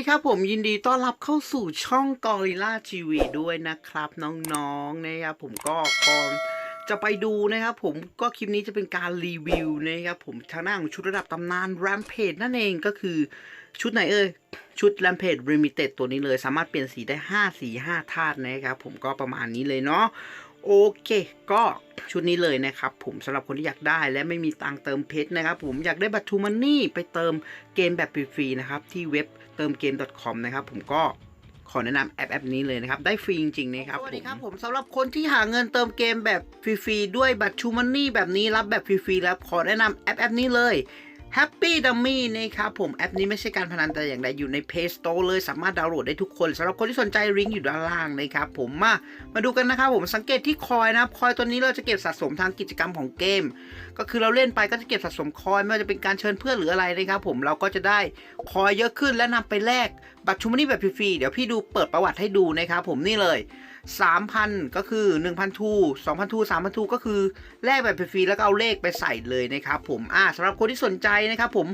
ดีครับผมยินดีต้อนรับเข้าสู่ช่อง Gorilla TV ด้วยนะครับน้องๆนะครับผมก็ก่อนจะไปดูนะครับผมก็คลิปนี้จะเป็นการรีวิวนะครับผมทางหน้าของชุดระดับตำนาน Rampage นั่นเองก็คือชุดไหนเอ่ยชุด Rampage Limited ตัวนี้เลย สามารถเปลี่ยนสีได้ 5 สี 5 ธาตุนะครับผมก็ประมาณนี้เลยเนาะโอเค ก็ชุดนี้เลยนะครับผมสำหรับคนที่อยากได้และไม่มีตังเติมเพชรนะครับผมอยากได้บัตรทูมันนี่ไปเติมเกมแบบฟรีๆนะครับที่เว็บ เติมเกม .com นะครับผมก็ขอแนะนำแอปแอปนี้เลยนะครับ ได้ฟรีจริงๆนะครับสวัสดีครับผมสำหรับคนที่หาเงินเติมเกมแบบฟรีๆด้วยบัตรทูมันนี่แบบนี้รับแบบฟรีๆแล้วขอแนะนำแอปแอปนี้เลย Happy Dummy นะครับผมแอปนี้ไม่ใช่การพนันแต่อย่างใดอยู่ใน Play Store เลยสามารถดาวน์โหลดได้ทุกคนสำหรับคนที่สนใจลิงก์อยู่ด้านล่างนะครับผมมามาดูกันนะครับผมสังเกตที่คอยนะครับคอยตัวนี้เราจะเก็บสะสมทางกิจกรรมของเกม ก็คือเราเล่นไปก็จะเก็บสะสมคอยไม่ว่าจะเป็นการเชิญเพื่อนหรืออะไรนะครับผมเราก็จะได้คอยเยอะขึ้นและนำไปแลกบัตรชูมันนี่แบบฟรีๆเดี๋ยวพี่ดูเปิดประวัติให้ดูนะครับผมนี่เลย 3,000 ก็คือ 1,000ทู2,000ทู3,000ทูก็คือแลกแบบฟรีแล้วก็เอาเลขไปใส่เลยนะครับผมอ่าสำหรับคนที่สนใจนะครับผม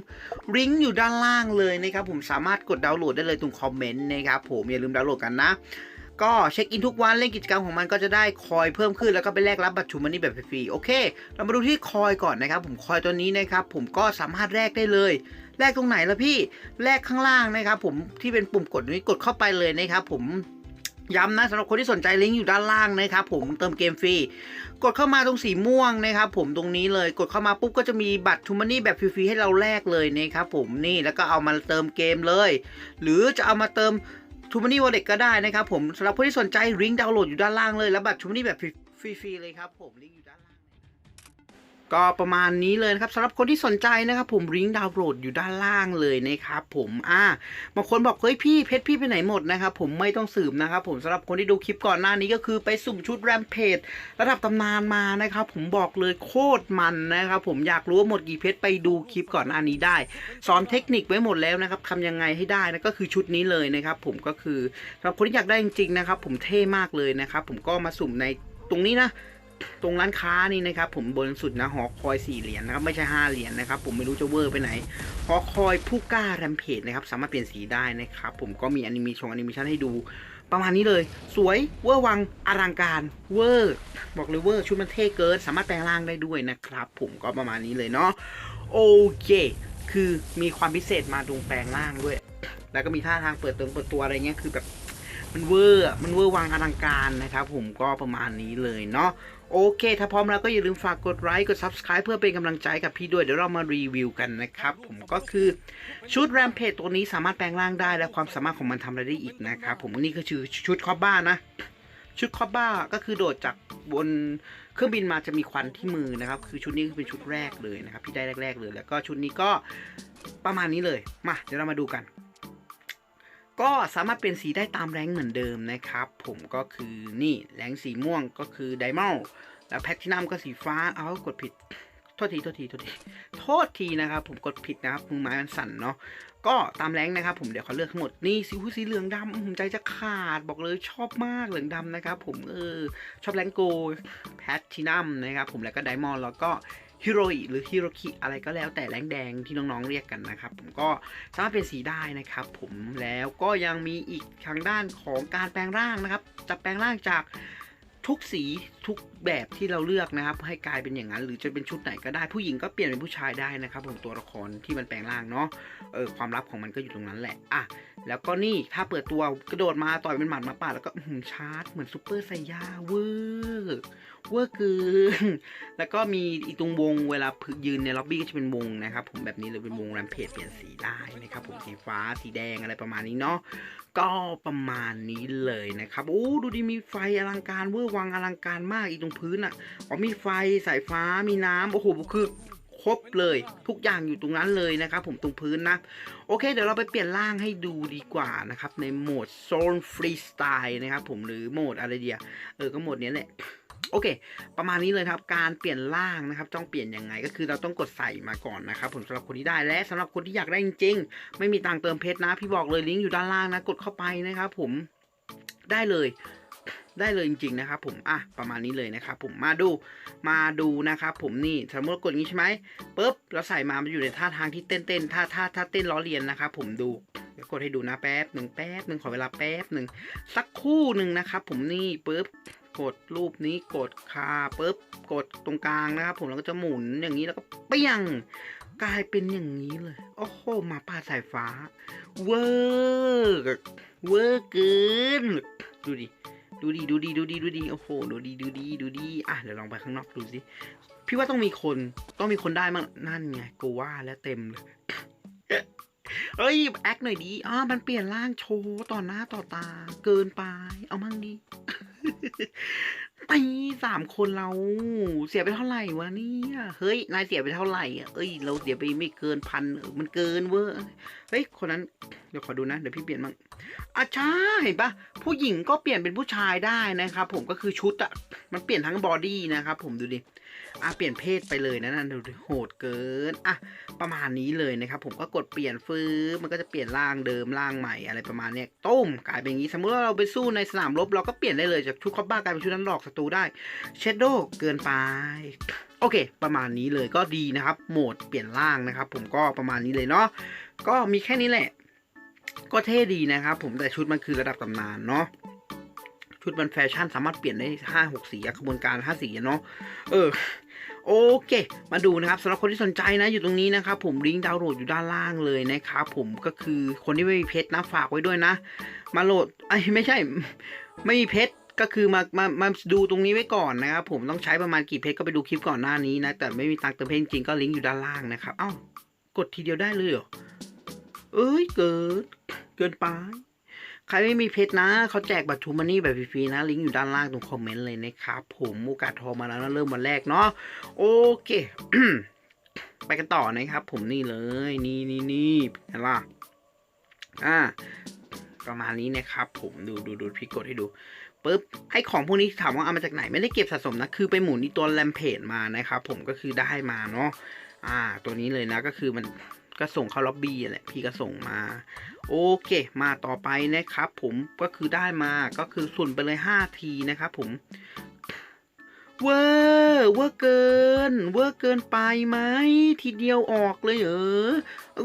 ลิงก์อยู่ด้านล่างเลยนะครับผมสามารถกดดาวน์โหลดได้เลยตรงคอมเมนต์นะครับผมอย่าลืมดาวน์โหลดกันนะก็เช็คอินทุกวันเล่นกิจกรรมของมันก็จะได้คอยเพิ่มขึ้นแล้วก็ไปแลกรับบัตรชูมันนี่แบบฟรีโอเค เรามาดูที่คอยก่อนนะครับ ผมคอยตัวนี้นะครับผมก็สามารถแลกได้เลยแลกตรงไหนล่ะพี่แลกข้างล่างนะครับ ผมที่เป็นปุ่มกดนี้กดเข้าไปเลยนะครับผม ย้ำนะสำหรับคนที่สนใจลิงก์อยู่ด้านล่างนะครับผมเติมเกมฟรีกดเข้ามาตรงสีม่วงนะครับผมตรงนี้เลยกดเข้ามาปุ๊บก็จะมีบัตรทูมันนี่แบบฟรีๆให้เราแลกเลยนะครับผมนี่แล้วก็เอามาเติมเกมเลย หรือจะเอามาเติมทูมานี่วอลเล็ตก็ได้นะครับผมสำหรับคนที่สนใจลิงก์ดาวน์โหลดอยู่ด้านล่างเลยแล้วบัตรทูมานี่แบบฟรีๆเลยครับผมลิงก์ ก็ประมาณนี้เลยนะครับสำหรับคนที่สนใจนะครับ ผมลิงก์ดาวน์โหลดอยู่ด้านล่างเลยนะครับผมอ่าบางคนบอกเฮ้ยพี่เพชรพี่ไปไหนหมดนะครับผมไม่ต้องสืบนะครับผมสำหรับคนที่ดูคลิปก่อนหน้านี้ก็คือไปสุ่มชุดแรมเพจระดับตำนานมานะครับผมบอกเลยโคตรมันนะครับผมอยากรู้ว่าหมดกี่เพชรไปดูคลิปก่อนหน้านี้ได้สอนเทคนิคไว้หมดแล้วนะครับทำยังไงให้ได้นะก็คือชุดนี้เลยนะครับผมก็คือสำหรับคนที่อยากได้จริงๆนะครับผมเท่มากเลยนะครับผมก็มาสุ่มในตรงนี้นะ ตรงร้านค้านี่นะครับ ผมบนสุดนะหอคอยสี่เหรียญนะครับไม่ใช่ห้าเหรียญนะครับ ผมไม่รู้จะเวอร์ไปไหนหอคอยผู้กล้าแรมเพจนะครับ สามารถเปลี่ยนสีได้นะครับ ผมก็มีอนิเมชันอนิเมชันให้ดู ประมาณนี้เลย สวยเวอร์วังอลังการเวอร์บอกเลยเวอร์ชุดมันเท่เกินสามารถแปลงร่างได้ด้วยนะครับ ผมก็ประมาณนี้เลยเนาะโอเค คือมีความพิเศษมาตรงแปลงร่างด้วย แล้วก็มีท่าทางเปิดตัวเปิดตัวอะไรเงี้ยคือแบบมันเวอร์มันเวอร์วังอลังการนะครับ ผมก็ประมาณนี้เลยเนาะ โอเค ถ้าพร้อมแล้วก็อย่าลืมฝากกดไลค์กด Subscribe เพื่อเป็นกำลังใจกับพี่ด้วย เดี๋ยวเรามารีวิวกันนะครับ ผมก็คือชุดแรมเพจตัวนี้สามารถแปลงร่างได้และความสามารถของมันทำอะไรได้อีกนะครับผมนี่ก็คือชุดคอบบ้านะ ชุดคอบบ้าก็คือโดดจากบนเครื่องบินมาจะมีควันที่มือนะครับ คือชุดนี้เป็นชุดแรกเลยนะครับที่ได้แรก ๆ เลย แล้วก็ชุดนี้ก็ประมาณนี้เลยมาเดี๋ยวเรามาดูกัน ก็สามารถเปลี่ยนสีได้ตามแรงเหมือนเดิมนะครับ ผมก็คือนี่แรงสีม่วงก็คือไดมอนด์แล้วแพททินัมก็สีฟ้าเอากดผิดโทษทีโทษทีโทษทีโทษทีนะครับ ผมกดผิดนะครับมือไม้มันสั่นเนาะก็ตามแรงนะครับ ผมเดี๋ยวเขาเลือกทั้งหมดนี่สีหูสีเหลืองดำผมใจจะขาดบอกเลยชอบมากเหลืองดำนะครับ ผมเออชอบแรงโกแพททินัมนะครับ ผมแล้วก็ไดมอนด์แล้วก็ ฮิโรอิหรือฮิโรคิอะไรก็แล้วแต่แรงแดงที่น้องๆเรียกกันนะครับ ผมก็สามารถเปลี่ยนสีได้นะครับ ผมแล้วก็ยังมีอีกทางด้านของการแปลงร่างนะครับจะแปลงร่างจากทุกสีทุกแบบที่เราเลือกนะครับ ให้กลายเป็นอย่างนั้น หรือจะเป็นชุดไหนก็ได้ผู้หญิงก็เปลี่ยนเป็นผู้ชายได้นะครับผมตัวละครที่มันแปลงร่างเนาะเออความลับของมันก็อยู่ตรงนั้นแหละอะ แล้วก็นี่ถ้าเปิดตัวกระโดดมาต่อยเป็นหมัดมาป่าดแล้วก็หือชาร์จเหมือนซูเปอร์ไซย่าเวอร์เวอร์กินแล้วก็มีอีตรงวงเวลายืนในล็อบบี้ก็จะเป็นวงนะครับผมแบบนี้เลยเป็นวงแรมเพจเปลี่ยนสีได้นะครับผมสีฟ้าสีแดงอะไรประมาณนี้เนาะก็ประมาณนี้เลยนะครับโอ้ดูดิมีไฟอลังการเวอร์วังอลังการมากอีตรงพื้นอะอ๋อมีไฟสายฟ้ามีน้ำโอ้โหคือ ครบเลย ทุกอย่างอยู่ตรงนั้นเลยนะครับผมตรงพื้นนะ โอเค เดี๋ยวเราไปเปลี่ยนร่างให้ดูดีกว่านะครับ ในโหมดโซนฟรีสไตล์นะครับผมหรือโหมดอะไรเดียเออก็โหมดนี้แหละโอเค ประมาณนี้เลยครับ การเปลี่ยนร่างนะครับ ต้องเปลี่ยนยังไง ก็คือเราต้องกดใส่มาก่อนนะครับผมสำหรับคนที่ได้ และสำหรับคนที่อยากได้จริงๆ ไม่มีตังเติมเพชรนะ พี่บอกเลยลิงก์อยู่ด้านล่างนะ กดเข้าไปนะครับผม ได้เลย ได้เลยจริงๆนะครับผมอะประมาณนี้เลยนะครับผมมาดูมาดูนะครับผมนี่สมมติกดงี้ใช่ไหมปุ๊บเราใส่มามันอยู่ในท่าทางที่เต้นเต้นท่าท่าท่าเต้นล้อเลียนนะครับผมดูเดี๋ยวกดให้ดูนะแป๊บหนึ่งแป๊บหนึ่งขอเวลาแป๊บหนึ่งสักคู่หนึ่งนะครับผมนี่ปุ๊บกดรูปนี้กดคาปุ๊บกดตรงกลางนะครับผมแล้วก็จะหมุนอย่างนี้แล้วก็เปี้ยงกลายเป็นอย่างนี้เลย โอ้โหหมาป่าสายฟ้า เวอร์เวอร์เกินดูดิ ดูดิดูดิดูดิดูดิโอ้โหดูดิดูดิดูดิอะเดี๋ยวลองไปข้างนอกดูสิพี่ว่าต้องมีคนต้องมีคนได้มั้งนั่นไงกูว่าแล้วเต็มเลยเอ้ยแอคหน่อยดีอ่ามันเปลี่ยนร่างโชว์ต่อหน้าต่อตา เกินไป เอามั่งดีไปสามคนเรา เสียไปเท่าไหร่วะเนี่ยเฮ้ยนายเสียไปเท่าไหร่อะเอ้ย เราเสียไปไม่เกินพันมันเกินเวอ ฮ้ยคนนั้นเดี๋ยวขอดูนะ เดี๋ยวพี่เปลี่ยนมั่งอะใช่เห็นปะผู้หญิงก็เปลี่ยนเป็นผู้ชายได้นะครับผมก็คือชุดอะมันเปลี่ยนทั้งบอดี้นะครับผมดูดิอะเปลี่ยนเพศไปเลยนะนั่นดูดิโหดเกินอะประมาณนี้เลยนะครับผมก็กดเปลี่ยนฟื้นมันก็จะเปลี่ยนร่างเดิมร่างใหม่อะไรประมาณเนี้ยต้มกลายเป็นอย่างนี้ สมมุติว่าเราไปสู้ในสนามรบเราก็เปลี่ยนได้เลยจากชุดคอปบ้ากลายเป็นชุดนั้นหลอกศัตรูได้เชดโดเกินไป โอเค ประมาณนี้เลยก็ดีนะครับ โหมดเปลี่ยนร่างนะครับ ผมก็ประมาณนี้เลยเนาะก็มีแค่นี้แหละ ก็เท่ดีนะครับผมแต่ชุดมันคือระดับตำนานเนาะชุดมันแฟชั่นสามารถเปลี่ยนได้ห้าหกสีอะขบวนการห้าสีเนาะเออโอเค มาดูนะครับสำหรับคนที่สนใจนะอยู่ตรงนี้นะครับผมลิงก์ดาวน์โหลดอยู่ด้านล่างเลยนะครับผมก็คือคนที่ไม่มีเพชรนะฝากไว้ด้วยนะ มาโหลดไอ้ไม่ใช่ ไม่มีเพชร ก็คือมามามาดูตรงนี้ไว้ก่อนนะครับผมต้องใช้ประมาณกี่เพชรก็ไปดูคลิปก่อนหน้านี้นะ แต่ไม่มีตังค์เติมเพชรจริงก็ลิงก์อยู่ด้านล่างนะครับเอ้ากดทีเดียวได้เลยเหรอเอ้ยเกินเกินไปใครไม่มีเพชรนะเขาแจกบัตรทูมันนี่แบบฟรีๆนะ ลิงก์อยู่ด้านล่างตรงคอมเมนต์เลยนะครับ ผมโอกาสทองมาแล้วนะเริ่มวันแรกเนาะโอเค ไปกันต่อนะครับ ผมนี่เลย นี่นี่นี่เห็นล่ะอ่าประมาณนี้นะครับ ผมดูดูดูพี่กดให้ดู ปุ๊บให้ของพวกนี้ถามว่าเอามาจากไหนไม่ได้เก็บสะสมนะคือไปหมุนที่ตัวแรมเพจมานะครับผมก็คือได้มาเนาะอ่า ตัวนี้เลยนะก็คือมันก็ส่งเข้าล็อบบี้แหละพี่ก็ส่งมา โอเค มาต่อไปนะครับ ผมก็คือได้มาก็คือส่วนไปเลย5ทีนะครับผมเวอร์เวอร์เกิน เวอร์เกินไปไหมทีเดียวออกเลยเหรอ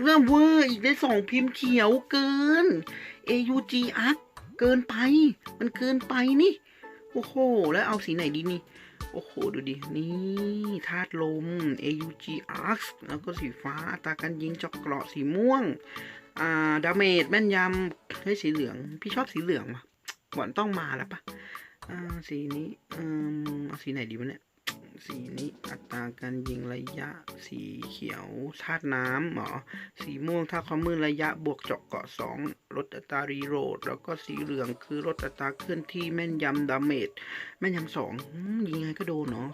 เริ่มเวอร์อีกได้สองพิมพ์เขียวเกิน AUG อัก เกินไป มันเกินไปนี่ โอ้โห แล้วเอาสีไหนดีนี่ โอ้โห ดูดิ นี่ธาตุลม AUG Arc แล้วก็สีฟ้าตาการยิงจอกเกราะสีม่วง อ่า ดาเมจแม่นยำให้สีเหลือง พี่ชอบสีเหลืองว่ะหวานต้องมาแล้วปะอ่า สีนี้ อืม เอาสีไหนดีวะเนี่ย สีนี้อัตราการยิงระยะ สีเขียวธาตุน้ำหรอสีม่วงถ้าความมืดระยะบวกเจาะเกาะสองลดอัตรารีโหลดแล้วก็สีเหลืองคือลดอัตราเคลื่อนที่แม่นยำดาเมจแม่นยำสองยิงไงก็โดนเนาะ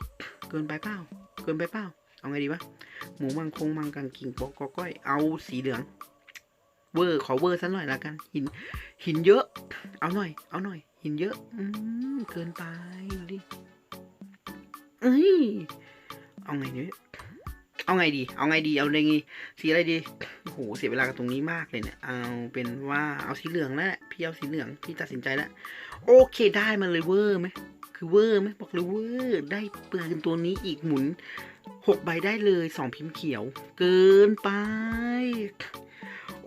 เกินไปเปล่าเกินไปเปล่าเอาไงดีวะหมูมังคงมังกังกิ่งปอกก้อยเอาสีเหลืองเวอร์ขอเวอร์สักหน่อยละกัน หินหินเยอะ เอาหน่อย เอาหน่อย หินเยอะ อืมเกินไปดิ เอ้ยเอาไงเนี่ยเอาไงดี เอาไงดี เอาไงดีสีอะไรดี โอ้โห เสียเวลากับตรงนี้มากเลยเนี่ย เอาเป็นว่า เอาสีเหลืองแล้วแหละ พี่เอาสีเหลือง พี่ตัดสินใจแล้ว โอเค ได้มาเลยเวอร์ไหม คือเวอร์ไหมบอกเลยเวอร์ ได้ปืนตัวนี้อีกหมุนหกใบได้เลยสองพิมพ์เขียว เกินไป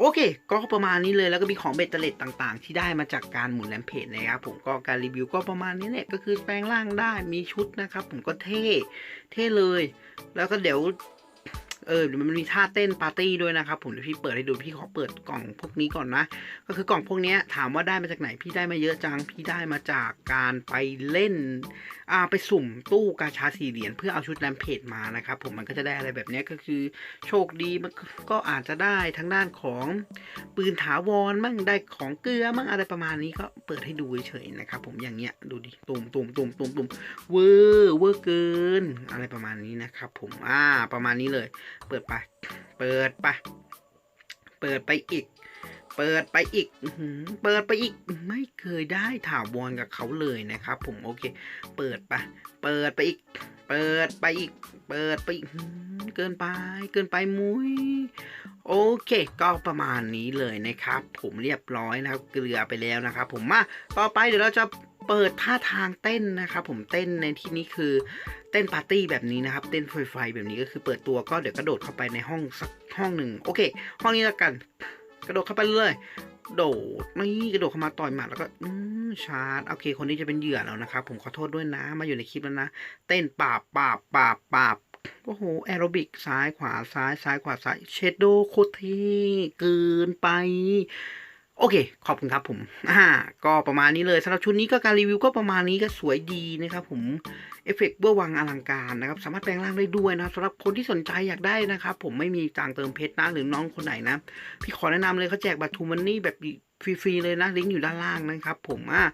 โอเค ก็ประมาณนี้เลยแล้วก็มีของเบตเตอร์เลตต่างๆ ที่ได้มาจากการหมุนแลมเพจนะครับผมก็การรีวิวก็ประมาณนี้เนี่ยก็คือแปลงร่างได้มีชุดนะครับ ผมก็เท่เท่เลย แล้วก็เดี๋ยว เออเดี๋ยวมันมีท่าเต้นปาร์ตี้ด้วยนะครับผมเดี๋ยวพี่เปิดให้ดูพี่ขอเปิดกล่องพวกนี้ก่อนนะ ก็คือกล่องพวกนี้ถามว่าได้มาจากไหนพี่ได้มาเยอะจังพี่ได้มาจากการไปเล่นอ่าไปสุ่มตู้กาชาสี่เหรียญเพื่อเอาชุดแรมเพจมานะครับผมมันก็จะได้อะไรแบบนี้ก็คือโชคดีมันก็อาจจะได้ทั้งด้านของปืนถาวรมั่งได้ของเกลือมั่งอะไรประมาณนี้ก็เปิดให้ดูเฉยๆนะครับผมอย่างเงี้ยดูดิตุ่มตุ่มตุ่มตุ่มตุ่มเวอร์เวอร์เกิน อะไรประมาณนี้นะครับผมอ่าประมาณนี้เลยเปิดไป เปิดไป เปิดไปอีก เปิดไปอีก เปิดไปอีก ไม่เคยได้ถาวรกับเขาเลยนะครับ ผมโอเค เปิดไป เปิดไปอีก เปิดไปอีก เปิดไปอีกเกินไป เกินไปมุ้ยโอเค ก็ประมาณนี้เลยนะครับ ผมเรียบร้อยนะครับ เกลือไปแล้วนะครับ ผมมาต่อไปเดี๋ยวเราจะ เปิดท่าทางเต้นนะครับผมเต้นในที่นี้คือเต้นปาร์ตี้แบบนี้นะครับ เต้นไฟๆแบบนี้ก็คือเปิดตัวก็เดี๋ยวกระโดดเข้าไปในห้องสักห้องหนึ่งโอเค ห้องนี้แล้วกัน กระโดดเข้าไปเลยโดดนี่กระโดดเข้ามาต่อยหมัดแล้วก็อืมชาร์จโอเค คนนี้จะเป็นเหยื่อแล้วนะครับผมขอโทษด้วยนะ มาอยู่ในคลิปแล้วนะ เต้นปาบปาบปาบปาบโอ้โหแอโรบิกซ้ายขวาซ้ายซ้ายขวาซ้ายเชดโดโคตรเท่เกินไป โอเค ขอบคุณครับผมอ่าก็ประมาณนี้เลยสำหรับชุดนี้ก็การรีวิวก็ประมาณนี้ก็สวยดีนะครับผม เอฟเฟกต์เบื้อวังอลังการนะครับ สามารถแปลงร่างได้ด้วยนะครับสำหรับคนที่สนใจอยากได้นะครับ ผมไม่มีตังเติมเพชรนะหรือน้องคนไหนนะ พี่ขอแนะนำเลยเขาแจกบัตรทูมันนี่แบบฟรีๆเลยนะลิงก์อยู่ด้านล่างนะครับผมอะ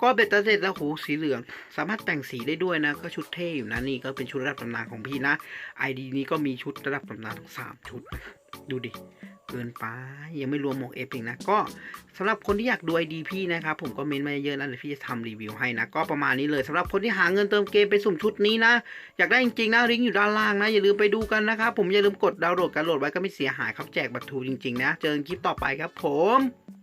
ก็เบ็ดเตอร์เสร็จแล้วโหสีเหลือง สามารถแต่งสีได้ด้วยนะ ก็ชุดเท่อยู่นะนี่ก็เป็นชุดระดับตำนานของพี่นะ ID นี้ก็มีชุดระดับตำนานทั้งสามชุด ดูดิ เกินไป ยังไม่รวมหมวกเอฟอีกนะ ก็สำหรับคนที่อยากดูไอดีพี่นะครับ ผมก็เมนมาเยอะนะเดี๋ยวพี่จะทำรีวิวให้นะ ก็ประมาณนี้เลยสำหรับคนที่หาเงินเติมเกมไปสุ่มชุดนี้นะ อยากได้จริงๆนะลิงก์อยู่ด้านล่างนะ อย่าลืมไปดูกันนะครับผมอย่าลืมกดดาวน์โหลดกันโหลดไว้ก็ไม่เสียหายครับแจกบัตรทูจริงๆนะ เจอกันคลิปต่อไปครับผม